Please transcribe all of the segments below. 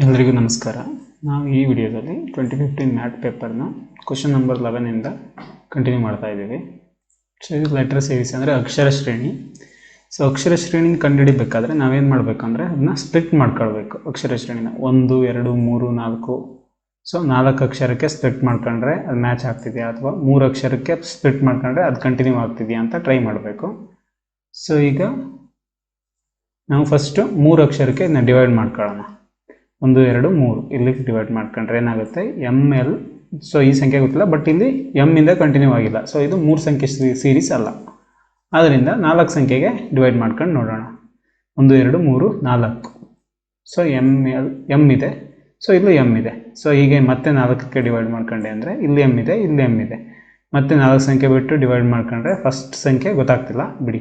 ಎಲ್ರಿಗೂ ನಮಸ್ಕಾರ. ನಾವು ಈ ವಿಡಿಯೋದಲ್ಲಿ ಟ್ವೆಂಟಿ ಫಿಫ್ಟೀನ್ ಮ್ಯಾಟ್ ಪೇಪರ್ನ ಕ್ವಶನ್ ನಂಬರ್ ಲೆವೆನಿಂದ ಕಂಟಿನ್ಯೂ ಮಾಡ್ತಾ ಇದ್ದೀವಿ. ಸೊ ಇದು ಲೆಟರ್ ಸೇರಿಸಿ ಅಂದರೆ ಅಕ್ಷರ ಶ್ರೇಣಿ. ಸೊ ಅಕ್ಷರ ಶ್ರೇಣಿನ ಕಂಡುಹಿಡಿಬೇಕಾದ್ರೆ ನಾವೇನು ಮಾಡಬೇಕಂದ್ರೆ ಅದನ್ನ ಸ್ಪ್ಲಿಟ್ ಮಾಡ್ಕೊಳ್ಬೇಕು. ಅಕ್ಷರ ಶ್ರೇಣಿನ ಒಂದು, ಎರಡು, ಮೂರು, ನಾಲ್ಕು. ಸೊ ನಾಲ್ಕು ಅಕ್ಷರಕ್ಕೆ ಸ್ಪ್ಲಿಟ್ ಮಾಡ್ಕೊಂಡ್ರೆ ಅದು ಮ್ಯಾಚ್ ಆಗ್ತಿದೆಯಾ? ಅಥವಾ ಮೂರು ಅಕ್ಷರಕ್ಕೆ ಸ್ಪ್ಲಿಟ್ ಮಾಡ್ಕೊಂಡ್ರೆ ಅದು ಕಂಟಿನ್ಯೂ ಆಗ್ತಿದೆಯಾ ಅಂತ ಟ್ರೈ ಮಾಡಬೇಕು. ಸೊ ಈಗ ನಾವು ಫಸ್ಟು ಮೂರು ಅಕ್ಷರಕ್ಕೆ ಇದನ್ನ ಡಿವೈಡ್ ಮಾಡ್ಕೊಳ್ಳೋಣ. ಒಂದು, ಎರಡು, ಮೂರು. ಇಲ್ಲಿ ಡಿವೈಡ್ ಮಾಡ್ಕೊಂಡ್ರೆ ಏನಾಗುತ್ತೆ? ಎಂ ಎಲ್ ಸೊ ಈ ಸಂಖ್ಯೆ ಗೊತ್ತಿಲ್ಲ ಬಟ್ ಇಲ್ಲಿ ಎಂ ಇಂದ ಕಂಟಿನ್ಯೂ ಆಗಿಲ್ಲ. ಸೊ ಇದು ಮೂರು ಸಂಖ್ಯೆ ಸೀರೀಸ್ ಅಲ್ಲ. ಆದ್ದರಿಂದ ನಾಲ್ಕು ಸಂಖ್ಯೆಗೆ ಡಿವೈಡ್ ಮಾಡ್ಕೊಂಡು ನೋಡೋಣ. ಒಂದು, ಎರಡು, ಮೂರು, ನಾಲ್ಕು. ಸೊ ಎಂ ಎಲ್ ಎಂ ಇದೆ. ಸೊ ಇಲ್ಲಿ ಎಂ ಇದೆ. ಸೊ ಹೀಗೆ ಮತ್ತೆ ನಾಲ್ಕಕ್ಕೆ ಡಿವೈಡ್ ಮಾಡ್ಕೊಂಡೆ ಅಂದರೆ ಇಲ್ಲಿ ಎಂ ಇದೆ, ಇಲ್ಲಿ ಎಂ ಇದೆ. ಮತ್ತೆ ನಾಲ್ಕು ಸಂಖ್ಯೆ ಬಿಟ್ಟು ಡಿವೈಡ್ ಮಾಡ್ಕೊಂಡ್ರೆ ಫಸ್ಟ್ ಸಂಖ್ಯೆ ಗೊತ್ತಾಗ್ತಿಲ್ಲ. ಬಿಡಿ.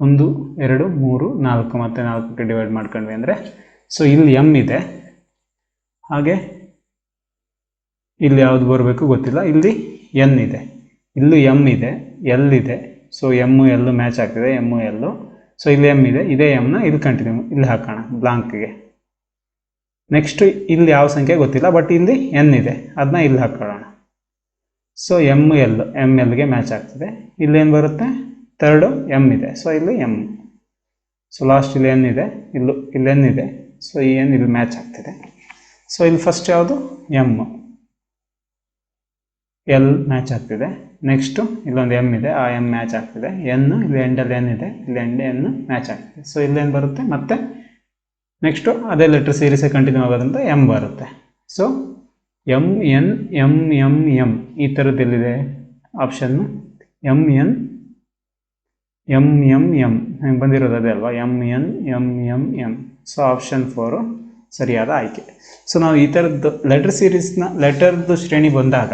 ಒಂದು, ಎರಡು, ಮೂರು, ನಾಲ್ಕು. ಮತ್ತು ನಾಲ್ಕಕ್ಕೆ ಡಿವೈಡ್ ಮಾಡ್ಕೊಂಡ್ವಿ ಅಂದರೆ ಸೊ ಇಲ್ಲಿ ಎಂ ಇದೆ. ಹಾಗೆ ಇಲ್ಲಿ ಯಾವುದು ಬರಬೇಕು ಗೊತ್ತಿಲ್ಲ. ಇಲ್ಲಿ ಎನ್ ಇದೆ. ಇಲ್ಲೂ ಎಂ ಇದೆ ಎಲ್ ಇದೆ. ಸೊ ಎಮ್ಮು ಎಲ್ಲು ಮ್ಯಾಚ್ ಆಗ್ತಿದೆ ಎಮ್ಮು ಎಲ್ಲು ಸೊ ಇಲ್ಲಿ ಎಂ ಇದೆ, ಇದೇ ಎಮ್ನ ಇಲ್ಲಿ ಕಂಟಿನ್ಯೂ ಇಲ್ಲಿ ಹಾಕೋಣ ಬ್ಲಾಂಕ್ಗೆ ನೆಕ್ಸ್ಟ್ ಇಲ್ಲಿ ಯಾವ ಸಂಖ್ಯೆ ಗೊತ್ತಿಲ್ಲ ಬಟ್ ಇಲ್ಲಿ ಎನ್ ಇದೆ. ಅದನ್ನ ಇಲ್ಲಿ ಹಾಕೊಳ್ಳೋಣ. ಸೊ ಎಂ ಎಲ್ ಎಂ ಎಲ್ಗೆ ಮ್ಯಾಚ್ ಆಗ್ತಿದೆ. ಇಲ್ಲೇನು ಬರುತ್ತೆ? ತರ್ಡು ಎಂ ಇದೆ. ಸೊ ಇಲ್ಲಿ ಎಂ ಸೊ ಲಾಸ್ಟ್ ಇಲ್ಲಿ ಎನ್ ಇದೆ, ಇಲ್ಲೂ, ಇಲ್ಲಿ ಎನ್ ಇದೆ. ಸೊ ಏನು ಇಲ್ಲಿ ಮ್ಯಾಚ್ ಆಗ್ತಿದೆ. ಸೊ ಇಲ್ಲಿ ಫಸ್ಟ್ ಯಾವುದು? ಎಂ ಎಲ್ ಮ್ಯಾಚ್ ಆಗ್ತಿದೆ. ನೆಕ್ಸ್ಟು ಇಲ್ಲೊಂದು ಎಂ ಇದೆ. ಆ ಎಂ ಮ್ಯಾಚ್ ಆಗ್ತಿದೆ. ಎನ್ ಇಲ್ಲಿ ಎಂಡಲ್ಲಿ ಎನ್ ಇದೆ. ಇಲ್ಲಿ ಎಂಡ್ ಎನ್ ಮ್ಯಾಚ್ ಆಗ್ತಿದೆ. ಸೊ ಇಲ್ಲೇನು ಬರುತ್ತೆ. ಮತ್ತೆ ನೆಕ್ಸ್ಟು ಅದೇ ಲೆಟ್ರ್ ಸೀರೀಸೇ ಕಂಟಿನ್ಯೂ ಆಗೋದ್ರಿಂದ ಎಂ ಬರುತ್ತೆ. So M N M M M ಈ ಥರದ್ದು ಎಲ್ಲಿದೆ? Option M N M M M ಹಂಗೆ ಬಂದಿರೋದು ಅದೇ ಅಲ್ವಾ? M N M M M so option four ಸರಿಯಾದ ಆಯ್ಕೆ. ಸೊ ನಾವು ಈ ಥರದ್ದು ಲೆಟರ್ ಸೀರೀಸ್ನ ಲೆಟರ್ದು ಶ್ರೇಣಿ ಬಂದಾಗ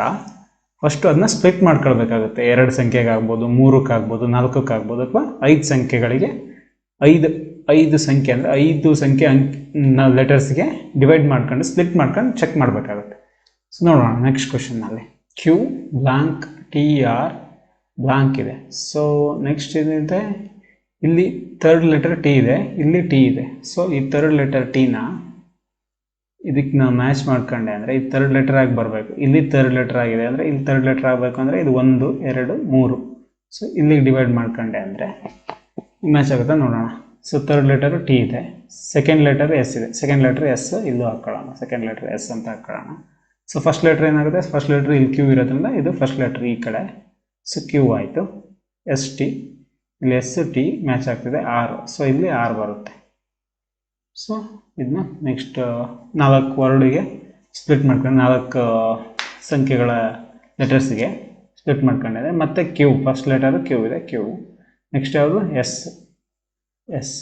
ಫಸ್ಟು ಅದನ್ನ ಸ್ಪ್ಲಿಟ್ ಮಾಡ್ಕೊಳ್ಬೇಕಾಗುತ್ತೆ. ಎರಡು ಸಂಖ್ಯೆಗಾಗ್ಬೋದು, ಮೂರಕ್ಕಾಗ್ಬೋದು, ನಾಲ್ಕಕ್ಕಾಗ್ಬೋದು ಅಥವಾ ಐದು ಸಂಖ್ಯೆಗಳಿಗೆ ಐದು ಐದು ಸಂಖ್ಯೆ ಅಂದರೆ ಐದು ಸಂಖ್ಯೆ ಅಂಕ್ ಲೆಟರ್ಸ್ಗೆ ಡಿವೈಡ್ ಮಾಡ್ಕೊಂಡು ಸ್ಪ್ಲಿಟ್ ಮಾಡ್ಕೊಂಡು ಚೆಕ್ ಮಾಡಬೇಕಾಗುತ್ತೆ. ಸೊ ನೋಡೋಣ next ಕ್ವಶನ್ನಲ್ಲಿ Q blank T R blank ಇದೆ. ಸೊ ನೆಕ್ಸ್ಟ್ ಏನಿದೆ ಇಲ್ಲಿ ಥರ್ಡ್ ಲೆಟರ್ ಟಿ ಇದೆ. ಇಲ್ಲಿ ಟಿ ಇದೆ. ಸೊ ಈ ಥರ್ಡ್ ಲೆಟರ್ ಟಿನ ಇದಕ್ಕೆ ನಾವು ಮ್ಯಾಚ್ ಮಾಡ್ಕೊಂಡೆ ಅಂದರೆ ಈ ಥರ್ಡ್ ಲೆಟರ್ ಆಗಿ ಬರಬೇಕು. ಇಲ್ಲಿ ಥರ್ಡ್ ಲೆಟರ್ ಆಗಿದೆ ಅಂದರೆ ಇಲ್ಲಿ ಥರ್ಡ್ ಲೆಟರ್ ಆಗಬೇಕು ಅಂದರೆ ಇದು ಒಂದು, ಎರಡು, ಮೂರು. ಸೊ ಇಲ್ಲಿಗೆ ಡಿವೈಡ್ ಮಾಡ್ಕೊಂಡೆ ಅಂದರೆ ಮ್ಯಾಚ್ ಆಗುತ್ತಾ ನೋಡೋಣ. ಸೊ ಥರ್ಡ್ ಲೆಟರು ಟಿ ಇದೆ. ಸೆಕೆಂಡ್ ಲೆಟರ್ ಎಸ್ ಇದೆ. ಸೆಕೆಂಡ್ ಲೆಟರ್ ಎಸ್ ಇಲ್ಲೂ ಹಾಕೊಳ್ಳೋಣ. ಸೆಕೆಂಡ್ ಲೆಟರ್ ಎಸ್ ಅಂತ ಹಾಕೊಳ್ಳೋಣ. ಸೊ ಫಸ್ಟ್ ಲೆಟರ್ ಏನಾಗುತ್ತೆ? ಫಸ್ಟ್ ಲೆಟರ್ ಇಲ್ಲಿ ಕ್ಯೂ ಇರೋದ್ರಿಂದ ಇದು ಫಸ್ಟ್ ಲೆಟರ್ ಈ ಕಡೆ. ಸೊ ಕ್ಯೂ ಆಯಿತು. ಎಸ್ ಟಿ ಇಲ್ಲಿ ಎಸ್ ಟಿ ಮ್ಯಾಚ್ ಆಗ್ತಿದೆ ಆರ್ ಸೊ ಇಲ್ಲಿ ಆರ್ ಬರುತ್ತೆ. ಸೊ ಇದನ್ನ ನೆಕ್ಸ್ಟ್ ನಾಲ್ಕು ವರ್ಡಿಗೆ ಸ್ಪ್ಲಿಟ್ ಮಾಡ್ಕೊಂಡು, ನಾಲ್ಕು ಸಂಖ್ಯೆಗಳ ಲೆಟರ್ಸಿಗೆ ಸ್ಪ್ಲಿಟ್ ಮಾಡ್ಕೊಂಡಿದೆ. ಮತ್ತು ಕ್ಯೂ ಫಸ್ಟ್ ಲೆಟರು ಕ್ಯೂ ಇದೆ ಕ್ಯೂ ನೆಕ್ಸ್ಟ್ ಯಾವುದು? ಎಸ್ ಎಸ್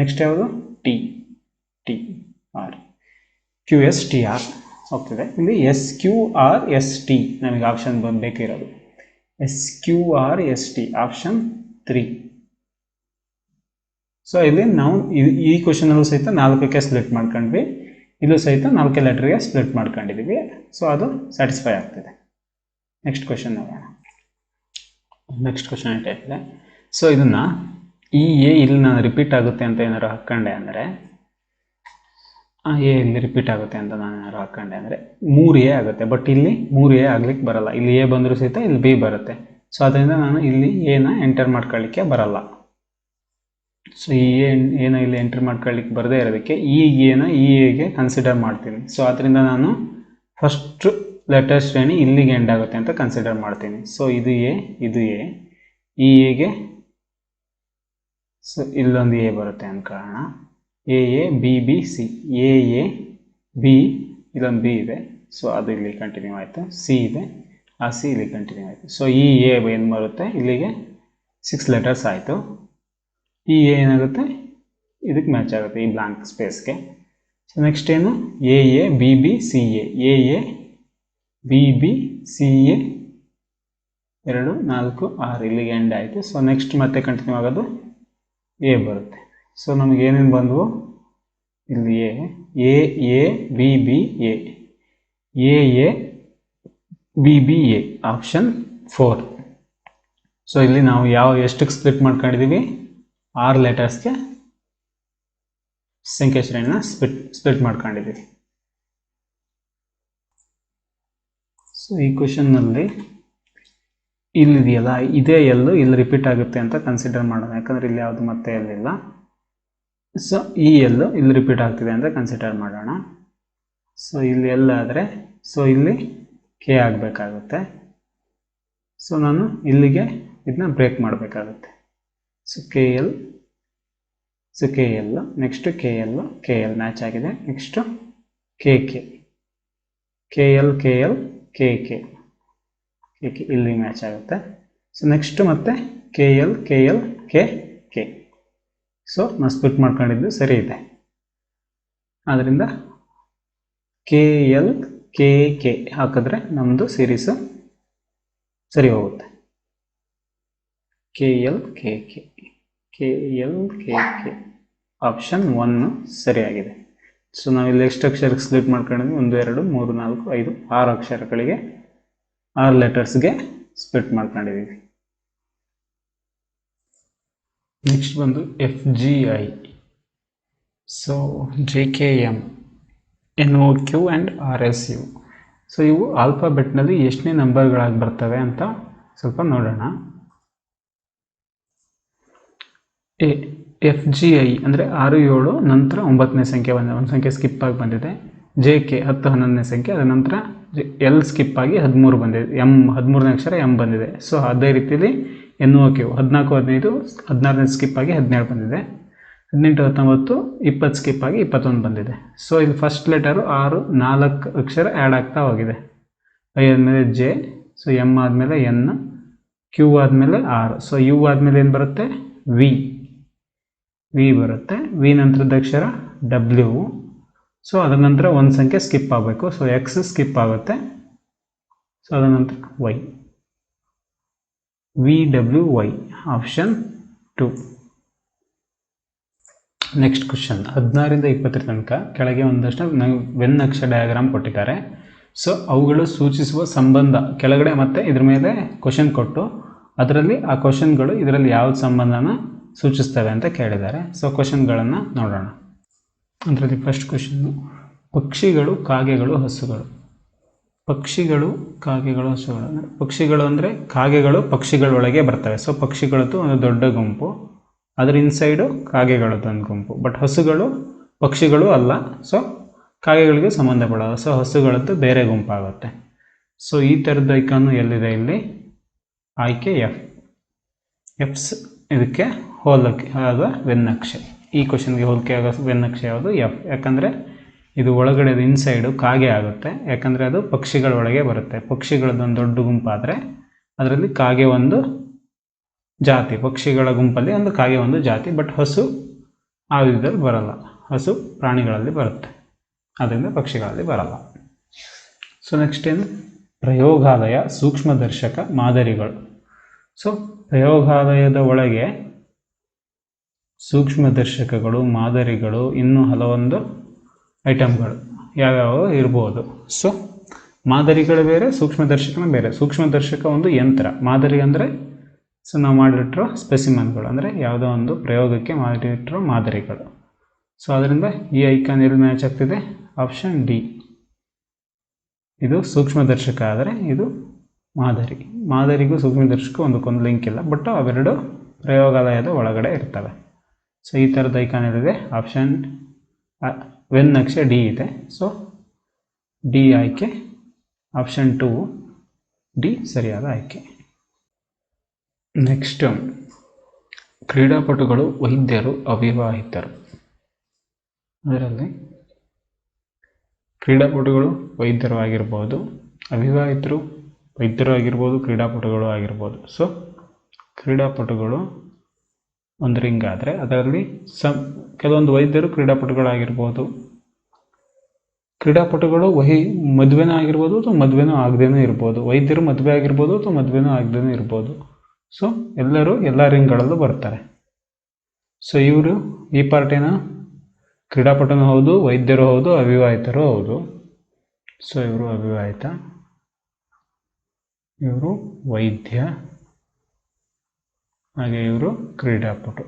ನೆಕ್ಸ್ಟ್ ಯಾವುದು? T T R Q S T R ಹೋಗ್ತಿದೆ. ಇಲ್ಲಿ S Q R S T ನಮಗೆ ಆಪ್ಷನ್ ಬಂದು ಬೇಕಿರೋದು. S Q R S T option three so ಇಲ್ಲಿ ನಾವು ಈ- ಕ್ವಶನಲ್ಲೂ ಸಹಿತ ನಾಲ್ಕಕ್ಕೆ ಸ್ಪ್ಲಿಟ್ ಮಾಡ್ಕೊಂಡ್ವಿ. ಇಲ್ಲೂ ಸಹಿತ ನಾಲ್ಕು ಲೆಟ್ರಿಗೆ ಸ್ಪ್ಲಿಟ್ ಮಾಡ್ಕೊಂಡಿದ್ದೀವಿ ಸೊ ಅದು ಸ್ಯಾಟಿಸ್ಫೈ ಆಗ್ತಿದೆ. ನೆಕ್ಸ್ಟ್ ಕ್ವಶನ್ ನೋಡೋಣ. ನೆಕ್ಸ್ಟ್ ಕ್ವಶನ್ ಟೈಪ್ ಇದೆ ಸೊ ಇದನ್ನು ಈ ಎ ಇಲ್ಲಿ ನಾನು ರಿಪೀಟ್ ಆಗುತ್ತೆ ಅಂತ ಏನಾದ್ರು ಹಾಕ್ಕೊಂಡೆ ಅಂದರೆ ಆ ಎ ಇಲ್ಲಿ ರಿಪೀಟ್ ಆಗುತ್ತೆ ಅಂತ ನಾನು ಏನಾದ್ರು ಹಾಕೊಂಡೆ. ಅಂದರೆ ಮೂರು ಎ ಆಗುತ್ತೆ. ಬಟ್ ಇಲ್ಲಿ ಮೂರು ಎ ಆಗ್ಲಿಕ್ಕೆ ಬರಲ್ಲ. ಇಲ್ಲಿ ಎ ಬಂದರೂ ಸಹಿತ ಇಲ್ಲಿ ಬಿ ಬರುತ್ತೆ. ಸೊ ಅದರಿಂದ ನಾನು ಇಲ್ಲಿ ಎನ ಎಂಟರ್ ಮಾಡ್ಕೊಳ್ಳಿಕ್ಕೆ ಬರಲ್ಲ. ಸೊ ಈ ಏನ ಇಲ್ಲಿ ಎಂಟ್ರಿ ಮಾಡ್ಕೊಳ್ಳಿಕ್ಕೆ ಬರದೇ ಇರೋದಕ್ಕೆ ಈ ಎನ ಈ ಎಗೆ ಕನ್ಸಿಡರ್ ಮಾಡ್ತೀನಿ. ಸೊ ಅದರಿಂದ ನಾನು ಫಸ್ಟ್ ಲೆಟರ್ ಶ್ರೇಣಿ ಇಲ್ಲಿಗೆ ಎಂಡ್ ಆಗುತ್ತೆ ಅಂತ ಕನ್ಸಿಡರ್ ಮಾಡ್ತೀನಿ. ಸೊ ಇದು ಎ ಇದು ಎ. ಈ ಎಗೆ ಸೊ, ಇಲ್ಲೊಂದು ಎ ಬರುತ್ತೆ ಅನ್ಕೊಳ್ಳೋಣ A A B B C A A B ಇದೊಂದು ಬಿ ಇದೆ. ಸೊ ಅದು ಇಲ್ಲಿ ಕಂಟಿನ್ಯೂ ಆಯಿತು. ಸಿ ಇದೆ. ಆ ಸಿ ಇಲ್ಲಿ ಕಂಟಿನ್ಯೂ ಆಯಿತು. ಸೊ ಇ ಎ ಏನು ಬರುತ್ತೆ? ಇಲ್ಲಿಗೆ ಸಿಕ್ಸ್ ಲೆಟರ್ಸ್ ಆಯಿತು. ಇ ಎ ಏನಾಗುತ್ತೆ? ಇದಕ್ಕೆ ಮ್ಯಾಚ್ ಆಗುತ್ತೆ ಈ ಬ್ಲಾಂಕ್ ಸ್ಪೇಸ್ಗೆ ಸೊ ನೆಕ್ಸ್ಟ್ ಏನು? A A B B C A A A B B C A ಎರಡು, ನಾಲ್ಕು, ಆರು. ಇಲ್ಲಿಗೆ ಎಂಡ್ ಆಯಿತು. ಸೊ ನೆಕ್ಸ್ಟ್ ಮತ್ತೆ ಕಂಟಿನ್ಯೂ ಆಗೋದು ಎ ಬರುತ್ತೆ. ಸೊ ನಮಗೆ ಏನೇನು ಬಂದವು? ಇಲ್ಲಿ A A A, B B, A. A A, B B, A. Option four so ಇಲ್ಲಿ ನಾವು ಯಾವ ಎಷ್ಟಕ್ಕೆ ಸ್ಪ್ಲಿಟ್ ಮಾಡ್ಕೊಂಡಿದ್ದೀವಿ ಆರು ಲೆಟರ್ಸ್ಗೆ ಸಂಖ್ಯೆ ಶ್ರೇಣಿನ ಸ್ಪ್ಲಿಟ್ ಸ್ಪ್ಲಿಟ್ ಮಾಡ್ಕೊಂಡಿದ್ದೀವಿ ಸೊ ಈ ಕ್ವಶನ್ನಲ್ಲಿ ಇಲ್ಲಿದೆಯಲ್ಲ, ಇದೇ ಎಲ್ಲು ಇಲ್ಲಿ ರಿಪೀಟ್ ಆಗುತ್ತೆ ಅಂತ ಕನ್ಸಿಡರ್ ಮಾಡೋಣ. ಯಾಕಂದರೆ ಇಲ್ಲಿ ಯಾವುದು ಮತ್ತೆ ಎಲ್ಲಿಲ್ಲ ಸೊ ಈ ಎಲ್ಲು ಇಲ್ಲಿ ರಿಪೀಟ್ ಆಗ್ತಿದೆ ಅಂತ ಕನ್ಸಿಡರ್ ಮಾಡೋಣ. ಸೊ ಇಲ್ಲಿ ಎಲ್ ಆದರೆ ಸೊ ಇಲ್ಲಿ ಕೆ ಆಗಬೇಕಾಗುತ್ತೆ. ಸೊ ನಾನು ಇಲ್ಲಿಗೆ ಇದನ್ನ ಬ್ರೇಕ್ ಮಾಡಬೇಕಾಗುತ್ತೆ. So K L so K L next K L K L match ಆಗಿದೆ. Next K K K L K L K K K K ಇಲ್ಲಿ ಮ್ಯಾಚ್ ಆಗುತ್ತೆ. ಸೊ ನೆಕ್ಸ್ಟು ಮತ್ತೆ K L K L K K so ನಾನು split ಮಾಡ್ಕೊಂಡಿದ್ದು ಸರಿ ಇದೆ. ಆದ್ದರಿಂದ K L K K ಹಾಕಿದ್ರೆ ನಮ್ಮದು ಸೀರೀಸು ಸರಿ ಹೋಗುತ್ತೆ. K L K K K L K K option one ಸರಿಯಾಗಿದೆ ಸೊ ನಾವಿಲ್ಲಿ ಎಷ್ಟು ಅಕ್ಷರಕ್ಕೆ ಸ್ಲಿಟ್ ಮಾಡ್ಕೊಂಡಿದ್ವಿ. ಒಂದು, ಎರಡು, ಮೂರು, ನಾಲ್ಕು, ಐದು, ಆರು ಅಕ್ಷರಗಳಿಗೆ ಆರು ಲೆಟರ್ಸ್ಗೆ ಸ್ಪ್ಲಿಟ್ ಮಾಡ್ಕೊಂಡಿದ್ದೀವಿ. ನೆಕ್ಸ್ಟ್ ಬಂದು F G I so J K M N O Q and R S U so ಇವು ಆಲ್ಫಾಬೆಟ್ನಲ್ಲಿ ಎಷ್ಟನೇ ನಂಬರ್ಗಳಾಗಿ ಬರ್ತವೆ ಅಂತ ಸ್ವಲ್ಪ ನೋಡೋಣ. ಎ ಎಫ್ ಜಿ ಐ ಅಂದರೆ ಆರು, ಏಳು, ನಂತರ ಒಂಬತ್ತನೇ ಸಂಖ್ಯೆ ಬಂದಿದೆ. ಒಂದು ಸಂಖ್ಯೆ ಸ್ಕಿಪ್ ಆಗಿ ಬಂದಿದೆ. ಜೆ ಕೆ ಹತ್ತು, ಹನ್ನೊಂದನೇ ಸಂಖ್ಯೆ. ಅದರ ನಂತರ ಎಲ್ ಸ್ಕಿಪ್ ಆಗಿ ಹದಿಮೂರು ಬಂದಿದೆ. ಎಂ ಹದಿಮೂರನೇ ಅಕ್ಷರ ಎಂ ಬಂದಿದೆ. ಸೊ ಅದೇ ರೀತಿಯಲ್ಲಿ ಎನ್ ಒ ಕ್ಯೂ ಹದಿನಾಲ್ಕು, ಹದಿನೈದು, ಹದಿನಾರನೇ ಸ್ಕಿಪ್ ಆಗಿ ಹದಿನೇಳು ಬಂದಿದೆ. ಹದಿನೆಂಟು, ಹತ್ತೊಂಬತ್ತು, ಇಪ್ಪತ್ತು ಸ್ಕಿಪ್ ಆಗಿ ಇಪ್ಪತ್ತೊಂದು ಬಂದಿದೆ. ಸೊ ಇಲ್ಲಿ ಫಸ್ಟ್ ಲೆಟರು ಆರು, ನಾಲ್ಕು ಅಕ್ಷರ ಆ್ಯಡ್ ಆಗ್ತಾ ಹೋಗಿದೆ. ಐ ಆದಮೇಲೆ ಜೆ ಸೊ ಎಂ ಆದಮೇಲೆ ಎನ್ ಕ್ಯೂ ಆದಮೇಲೆ ಆರ್ ಸೊ ಯು ಆದಮೇಲೆ ಏನು ಬರುತ್ತೆ? ವಿ ವಿ ಬರುತ್ತೆ. ವಿ ನಂತರದ ಅಕ್ಷರ ಡಬ್ಲ್ಯೂ ಸೊ ಅದರ ನಂತರ ಒಂದು ಸಂಖ್ಯೆ ಸ್ಕಿಪ್ ಆಗಬೇಕು. ಸೊ ಎಕ್ಸ್ ಸ್ಕಿಪ್ ಆಗುತ್ತೆ. ಸೊ ಅದರ ನಂತರ Y Y option two next question ಹದಿನಾರಿಂದ ಇಪ್ಪತ್ತರ ತನಕ ಕೆಳಗೆ ಒಂದಷ್ಟು ವೆನ್ ಅಕ್ಷರ ಡಯಾಗ್ರಾಮ್ ಕೊಟ್ಟಿದ್ದಾರೆ. ಸೊ ಅವುಗಳು ಸೂಚಿಸುವ ಸಂಬಂಧ, ಕೆಳಗಡೆ ಮತ್ತೆ ಇದ್ರ ಮೇಲೆ ಕ್ವಶನ್ ಕೊಟ್ಟು, ಅದರಲ್ಲಿ ಆ ಕ್ವಶನ್ಗಳು ಇದರಲ್ಲಿ ಯಾವ್ದು ಸಂಬಂಧನ ಸೂಚಿಸ್ತವೆ ಅಂತ ಕೇಳಿದ್ದಾರೆ. ಸೊ ಕ್ವಶನ್ಗಳನ್ನು ನೋಡೋಣ. ಅದರಲ್ಲಿ ಫಸ್ಟ್ ಕ್ವಶನ್ನು ಪಕ್ಷಿಗಳು, ಕಾಗೆಗಳು, ಹಸುಗಳು. ಪಕ್ಷಿಗಳು, ಕಾಗೆಗಳು ಹಸುಗಳು ಅಂದರೆ ಪಕ್ಷಿಗಳು ಅಂದರೆ ಕಾಗೆಗಳು ಪಕ್ಷಿಗಳೊಳಗೆ ಬರ್ತವೆ. ಸೊ ಪಕ್ಷಿಗಳದ್ದು ಒಂದು ದೊಡ್ಡ ಗುಂಪು. ಅದರ ಇನ್ಸೈಡು ಕಾಗೆಗಳದ್ದು ಒಂದು ಗುಂಪು. ಬಟ್ ಹಸುಗಳು ಪಕ್ಷಿಗಳು ಅಲ್ಲ. ಸೊ ಕಾಗೆಗಳಿಗೆ ಸಂಬಂಧಪಡೋದು ಸೊ ಹಸುಗಳದ್ದು ಬೇರೆ ಗುಂಪಾಗುತ್ತೆ. ಸೊ ಈ ಥರದ ಐಕಾನು ಎಲ್ಲಿದೆ ಇಲ್ಲಿ? ಆಯ್ಕೆ ಎಫ್. ಎಫ್ಸ್ ಇದಕ್ಕೆ ಹೋಲಕ್ಕೆ ಆದ ವೆನ್ನಕ್ಷೆ ಈ ಕ್ವಶನ್ಗೆ ಹೋಲಿಕೆ ಆಗೋ ವೆನ್ನಕ್ಷೆ ಯಾವುದು? ಎಫ್. ಯಾಕಂದರೆ ಇದು ಒಳಗಡೆ ಇನ್ಸೈಡು ಕಾಗೆ ಆಗುತ್ತೆ. ಯಾಕಂದರೆ ಅದು ಪಕ್ಷಿಗಳ ಒಳಗೆ ಬರುತ್ತೆ. ಪಕ್ಷಿಗಳದ್ದೊಂದು ದೊಡ್ಡ ಗುಂಪಾದರೆ ಅದರಲ್ಲಿ ಕಾಗೆ ಒಂದು ಜಾತಿ, ಪಕ್ಷಿಗಳ ಗುಂಪಲ್ಲಿ ಒಂದು ಕಾಗೆ ಒಂದು ಜಾತಿ ಬಟ್ ಹಸು ಆ ವಿಧದಲ್ಲಿ ಬರಲ್ಲ. ಹಸು ಪ್ರಾಣಿಗಳಲ್ಲಿ ಬರುತ್ತೆ. ಅದರಿಂದ ಪಕ್ಷಿಗಳಲ್ಲಿ ಬರಲ್ಲ. ಸೊ ನೆಕ್ಸ್ಟ್ ಏನು? ಪ್ರಯೋಗಾಲಯ, ಸೂಕ್ಷ್ಮದರ್ಶಕ ಮಾದರಿಗಳು. ಸೊ ಪ್ರಯೋಗಾಲಯದ ಒಳಗೆ ಸೂಕ್ಷ್ಮದರ್ಶಕಗಳು, ಮಾದರಿಗಳು ಇನ್ನೂ ಹಲವೊಂದು ಐಟಮ್ಗಳು ಯಾವ್ಯಾವ ಇರ್ಬೋದು. ಸೊ ಮಾದರಿಗಳು ಬೇರೆ, ಸೂಕ್ಷ್ಮದರ್ಶಕನ ಬೇರೆ. ಸೂಕ್ಷ್ಮದರ್ಶಕ ಒಂದು ಯಂತ್ರ. ಮಾದರಿ ಅಂದರೆ ಸೊ ನಾವು ಮಾಡಿಟ್ಟಿರೋ ಸ್ಪೆಸಿಮನ್ಗಳು. ಅಂದರೆ ಯಾವುದೋ ಒಂದು ಪ್ರಯೋಗಕ್ಕೆ ಮಾಡಿಟ್ಟಿರೋ ಮಾದರಿಗಳು. ಸೊ ಅದರಿಂದ ಈ ಐಕಾನ್ ಎಲ್ಲಿ ಮ್ಯಾಚ್ ಆಗ್ತಿದೆ. Option D. ಇದು ಸೂಕ್ಷ್ಮದರ್ಶಕ ಆದರೆ ಇದು ಮಾದರಿ. ಮಾದರಿಗೂ ಸೂಕ್ಷ್ಮದರ್ಶಕ ಒಂದಕ್ಕೊಂದು ಲಿಂಕ್ ಇಲ್ಲ. ಬಟ್ ಅವೆರಡು ಪ್ರಯೋಗಾಲಯದ ಒಳಗಡೆ ಇರ್ತವೆ. ಸೊ ಈ ಥರದ ಐಕಾನ್ ಎಲ್ಲಿದೆ? ಆಪ್ಷನ್ ವೆನ್ ನಕ್ಷೆ ಡಿ ಇದೆ. ಸೊ ಡಿ ಆಯ್ಕೆ ಆಪ್ಷನ್ ಟು ಡಿ ಸರಿಯಾದ ಆಯ್ಕೆ. ನೆಕ್ಸ್ಟ್ ಕ್ರೀಡಾಪಟುಗಳು, ವೈದ್ಯರು, ಅವಿವಾಹಿತರು. ಅದರಲ್ಲಿ ಕ್ರೀಡಾಪಟುಗಳು ವೈದ್ಯರು ಆಗಿರ್ಬೋದು, ಅವಿವಾಹಿತರು ವೈದ್ಯರು ಆಗಿರ್ಬೋದು, ಕ್ರೀಡಾಪಟುಗಳು ಆಗಿರ್ಬೋದು. ಸೊ ಕ್ರೀಡಾಪಟುಗಳು ಒಂದು ರಿಂಗ್ ಆದರೆ ಅದರಲ್ಲಿ ಸಮ್ ಕೆಲವೊಂದು ವೈದ್ಯರು ಕ್ರೀಡಾಪಟುಗಳಾಗಿರ್ಬೋದು. ಕ್ರೀಡಾಪಟುಗಳು ವಹಿ, ಮದುವೆನೂ ಆಗಿರ್ಬೋದು ಅಥವಾ ಮದುವೆನೂ ಆಗದೇನೂ ಇರ್ಬೋದು. ವೈದ್ಯರು ಮದುವೆ ಆಗಿರ್ಬೋದು ಅಥವಾ ಮದುವೆನೂ ಆಗದೇನೂ ಇರ್ಬೋದು. ಸೊ ಎಲ್ಲರೂ ಎಲ್ಲ ರಿಂಗ್ಗಳಲ್ಲೂ ಬರ್ತಾರೆ. ಸೊ ಇವರು ಈ ಪಾರ್ಟಿನ ಕ್ರೀಡಾಪಟುನೂ ಹೌದು, ವೈದ್ಯರು ಹೌದು, ಅವಿವಾಹಿತರು ಹೌದು. ಸೊ ಇವರು ಅವಿವಾಹಿತ. ಇವರು ವೈದ್ಯ. ಹಾಗೆ ಇವರು ಕ್ರೀಡಾಪಟು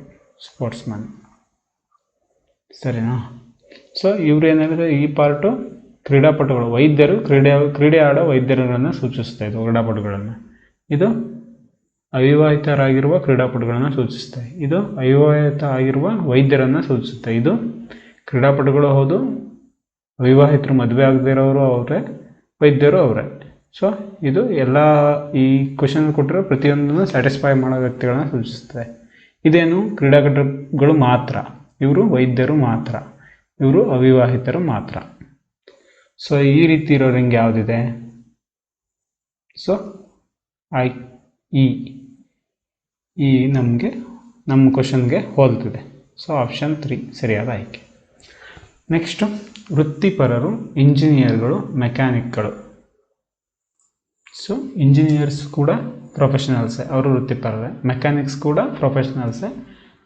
ಸ್ಪೋರ್ಟ್ಸ್ ಮ್ಯಾನ್ ಸರಿನಾ? ಸೊ ಇವರು ಏನಾದರೆ ಈ ಪಾರ್ಟು ಕ್ರೀಡಾಪಟುಗಳು, ವೈದ್ಯರು ಕ್ರೀಡೆ ಕ್ರೀಡೆ ಆಡೋ ವೈದ್ಯರುಗಳನ್ನು ಸೂಚಿಸ್ತಾ ಇದು ಕ್ರೀಡಾಪಟುಗಳನ್ನು. ಇದು ಅವಿವಾಹಿತರಾಗಿರುವ ಕ್ರೀಡಾಪಟುಗಳನ್ನು ಸೂಚಿಸುತ್ತೆ ಇದು ಅವಿವಾಹಿತ ಆಗಿರುವ ವೈದ್ಯರನ್ನು ಸೂಚಿಸುತ್ತೆ. ಇದು ಕ್ರೀಡಾಪಟುಗಳು ಹೌದು, ಅವಿವಾಹಿತರು ಮದುವೆ ಆಗದೇ ಇರೋರು ಅವರೇ, ವೈದ್ಯರು ಅವರೇ. ಸೊ ಇದು ಎಲ್ಲ ಈ ಕ್ವಶನ್ ಕೊಟ್ಟಿರೋ ಪ್ರತಿಯೊಂದನ್ನು ಸ್ಯಾಟಿಸ್ಫೈ ಮಾಡೋ ವ್ಯಕ್ತಿಗಳನ್ನ ಸೂಚಿಸ್ತದೆ ಇದೇನು ಕ್ರೀಡಾಪಟುಗಳು ಮಾತ್ರ. ಇವರು ವೈದ್ಯರು ಮಾತ್ರ. ಇವರು ಅವಿವಾಹಿತರು ಮಾತ್ರ. ಸೊ ಈ ರೀತಿ ಇರೋ ರಿಂಗ್ ಯಾವುದಿದೆ? ಸೊ ಐ ಇ ಈ ನಮಗೆ ನಮ್ಮ ಕ್ವಶನ್ಗೆ ಹೋಲ್ತಿದೆ. ಸೊ ಆಪ್ಷನ್ ತ್ರೀ ಸರಿಯಾದ ಆಯ್ಕೆ. ನೆಕ್ಸ್ಟು ವೃತ್ತಿಪರರು ಇಂಜಿನಿಯರ್ಗಳು ಮೆಕ್ಯಾನಿಕ್ಗಳು ಸೊ ಇಂಜಿನಿಯರ್ಸ್ ಕೂಡ ಪ್ರೊಫೆಷನಲ್ಸೇ ಅವರು ವೃತ್ತಿಪರರೇ ಮೆಕ್ಯಾನಿಕ್ಸ್ ಕೂಡ ಪ್ರೊಫೆಷನಲ್ಸೇ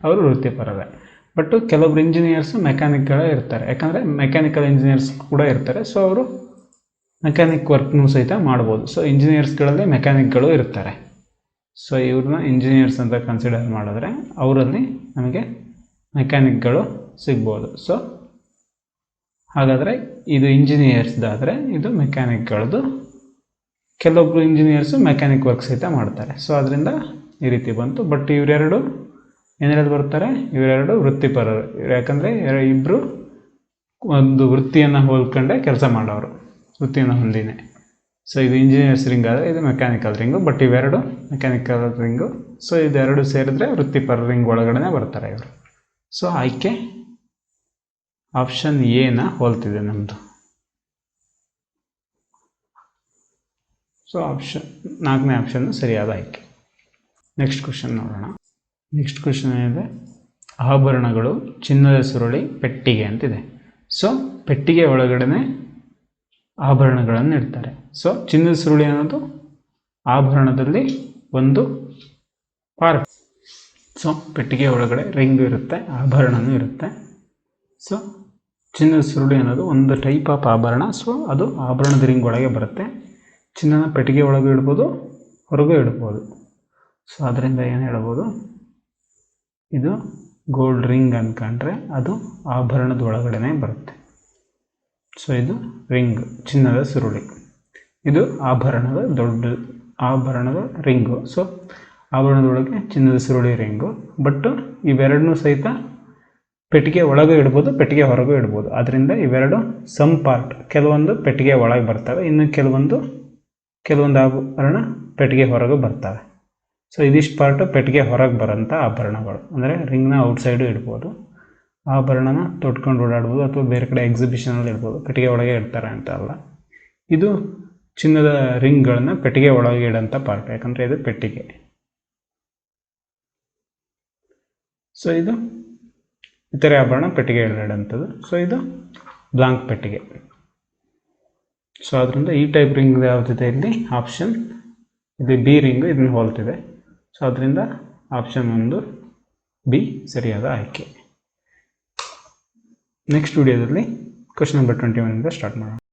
ಅವರು ವೃತ್ತಿಪರರೇ ಬಟ್ ಕೆಲವೊಬ್ರು ಇಂಜಿನಿಯರ್ಸ್ ಮೆಕ್ಯಾನಿಕ್ಗಳೇ ಇರ್ತಾರೆ. ಯಾಕಂದರೆ ಮೆಕ್ಯಾನಿಕಲ್ ಇಂಜಿನಿಯರ್ಸ್ ಕೂಡ ಇರ್ತಾರೆ. ಸೊ ಅವರು ಮೆಕ್ಯಾನಿಕ್ ವರ್ಕ್ನೂ ಸಹಿತ ಮಾಡ್ಬೋದು. ಸೊ ಇಂಜಿನಿಯರ್ಸ್ಗಳಲ್ಲಿ ಮೆಕ್ಯಾನಿಕ್ಗಳು ಇರ್ತಾರೆ. ಸೊ ಇವ್ರನ್ನ ಇಂಜಿನಿಯರ್ಸ್ ಅಂತ ಕನ್ಸಿಡರ್ ಮಾಡಿದ್ರೆ ಅವರಲ್ಲಿ ನಮಗೆ ಮೆಕ್ಯಾನಿಕ್ಗಳು ಸಿಗ್ಬೋದು. ಸೊ ಹಾಗಾದರೆ ಇದು ಇಂಜಿನಿಯರ್ಸ್ದಾದರೆ ಇದು ಮೆಕ್ಯಾನಿಕ್ಗಳದ್ದು ಕೆಲವೊಬ್ರು ಇಂಜಿನಿಯರ್ಸು ಮೆಕ್ಯಾನಿಕ್ ವರ್ಕ್ ಸಹಿತ ಮಾಡ್ತಾರೆ. ಸೊ ಅದರಿಂದ ಈ ರೀತಿ ಬಂತು. ಬಟ್ ಇವರೆರಡು ಏನೆರಡು ಬರ್ತಾರೆ? ಇವರೆರಡು ವೃತ್ತಿಪರರು. ಯಾಕಂದರೆ ಇಬ್ಬರು ಒಂದು ವೃತ್ತಿಯನ್ನು ಹೋಲ್ಕೊಂಡೆ ಕೆಲಸ ಮಾಡೋರು. ವೃತ್ತಿಯನ್ನು ಹೊಂದಿನೇ. ಸೊ ಇದು ಇಂಜಿನಿಯರ್ಸ್ ರಿಂಗ್ ಆದರೆ ಇದು ಮೆಕ್ಯಾನಿಕಲ್ ರಿಂಗು ಬಟ್ ಇವೆರಡು ಮೆಕ್ಯಾನಿಕಲ್ ರಿಂಗು ಸೊ ಇದೆರಡು ಸೇರಿದ್ರೆ ವೃತ್ತಿಪರ ರಿಂಗ್ ಒಳಗಡೆ ಬರ್ತಾರೆ ಇವರು. ಸೊ ಆಯ್ಕೆ ಆಪ್ಷನ್ ಎನ ಹೋಲ್ತಿದೆ ನಮ್ಮದು ಸೊ ಆಪ್ಷನ್ ನಾಲ್ಕನೇ ಆಪ್ಷನ್ ಸರಿಯಾದ ಆಯ್ಕೆ. ನೆಕ್ಸ್ಟ್ ಕ್ವಶನ್ ನೋಡೋಣ. ನೆಕ್ಸ್ಟ್ ಕ್ವಶನ್ ಏನಿದೆ ಆಭರಣಗಳು ಚಿನ್ನದ ಸುರುಳಿ, ಪೆಟ್ಟಿಗೆ ಅಂತಿದೆ. ಸೊ ಪೆಟ್ಟಿಗೆ ಒಳಗಡೆ ಆಭರಣಗಳನ್ನು ಇಡ್ತಾರೆ. ಸೊ ಚಿನ್ನದ ಸುರುಳಿ ಅನ್ನೋದು ಆಭರಣದಲ್ಲಿ ಒಂದು ಪಾರ್ಟ್. ಸೊ ಪೆಟ್ಟಿಗೆ ಒಳಗಡೆ ರಿಂಗ್ ಇರುತ್ತೆ, ಆಭರಣನೂ ಇರುತ್ತೆ. ಸೊ ಚಿನ್ನದ ಸುರುಳಿ ಅನ್ನೋದು ಒಂದು ಟೈಪ್ ಆಫ್ ಆಭರಣ. ಸೊ ಅದು ಆಭರಣದ ರಿಂಗ್ ಒಳಗೆ ಬರುತ್ತೆ. ಚಿನ್ನನ ಪೆಟ್ಟಿಗೆ ಒಳಗೂ ಇಡ್ಬೋದು, ಹೊರಗೂ ಇಡ್ಬೋದು. ಸೊ ಅದರಿಂದ ಏನು ಹೇಳ್ಬೋದು? ಇದು ಗೋಲ್ಡ್ ರಿಂಗ್ ಅಂದ್ಕೊಂಡ್ರೆ ಅದು ಆಭರಣದ ಒಳಗಡೆನೇ ಬರುತ್ತೆ. ಸೊ ಇದು ರಿಂಗ್ ಚಿನ್ನದ ಸುರುಳಿ. ಇದು ಆಭರಣದ ದೊಡ್ಡ, ಆಭರಣದ ರಿಂಗು ಸೊ ಆಭರಣದೊಳಗೆ ಚಿನ್ನದ ಸುರುಳಿ ರಿಂಗು ಬಟ್ ಇವೆರಡನ್ನೂ ಸಹಿತ ಪೆಟ್ಟಿಗೆ ಒಳಗೂ ಇಡ್ಬೋದು, ಪೆಟ್ಟಿಗೆ ಹೊರಗೂ ಇಡ್ಬೋದು. ಅದರಿಂದ ಇವೆರಡು ಸಮ್ ಪಾರ್ಟ್ ಕೆಲವೊಂದು ಪೆಟ್ಟಿಗೆ ಒಳಗೆ ಬರ್ತವೆ, ಇನ್ನು ಕೆಲವೊಂದು ಕೆಲವೊಂದು ಆಭರಣ ಪೆಟ್ಟಿಗೆ ಹೊರಗೆ ಬರ್ತವೆ. ಸೊ ಇದಿಷ್ಟು ಪಾರ್ಟು ಪೆಟ್ಟಿಗೆ ಹೊರಗೆ ಬರೋಂಥ ಆಭರಣಗಳು. ಅಂದರೆ ರಿಂಗ್ನ ಔಟ್ಸೈಡು ಇಡ್ಬೋದು. ಆಭರಣನ ತೊಟ್ಕೊಂಡು ಓಡಾಡ್ಬೋದು ಅಥವಾ ಬೇರೆ ಕಡೆ ಎಕ್ಸಿಬಿಷನಲ್ಲಿ ಇಡ್ಬೋದು. ಪೆಟ್ಟಿಗೆ ಒಳಗೆ ಇಡ್ತಾರೆ ಅಂತ ಅಲ್ಲ. ಇದು ಚಿನ್ನದ ರಿಂಗ್ಗಳನ್ನು ಪೆಟ್ಟಿಗೆ ಒಳಗೆ ಇಡೋಂಥ ಪಾರ್ಟ್ ಯಾಕಂದರೆ ಇದು ಪೆಟ್ಟಿಗೆ. ಸೊ ಇದು ಇತರೆ ಆಭರಣ ಪೆಟ್ಟಿಗೆ ಇಡೋಂಥದ್ದು ಸೊ ಇದು ಬ್ಲಾಂಕ್ ಪೆಟ್ಟಿಗೆ. ಸೊ ಅದರಿಂದ ಈ ಟೈಪ್ ರಿಂಗ್ ಯಾವುದಿದೆ ಇಲ್ಲಿ? ಆಪ್ಷನ್ ಇದು ಬಿ ರಿಂಗ್ ಇದನ್ನು ಹೋಲ್ತಿದೆ. ಸೊ ಅದರಿಂದ ಆಪ್ಷನ್ ಒಂದು ಬಿ ಸರಿಯಾದ ಆಯ್ಕೆ. ನೆಕ್ಸ್ಟ್ ವಿಡಿಯೋದಲ್ಲಿ ಕ್ವಶನ್ ನಂಬರ್ ಟ್ವೆಂಟಿ ಇಂದ ಸ್ಟಾರ್ಟ್ ಮಾಡೋಣ.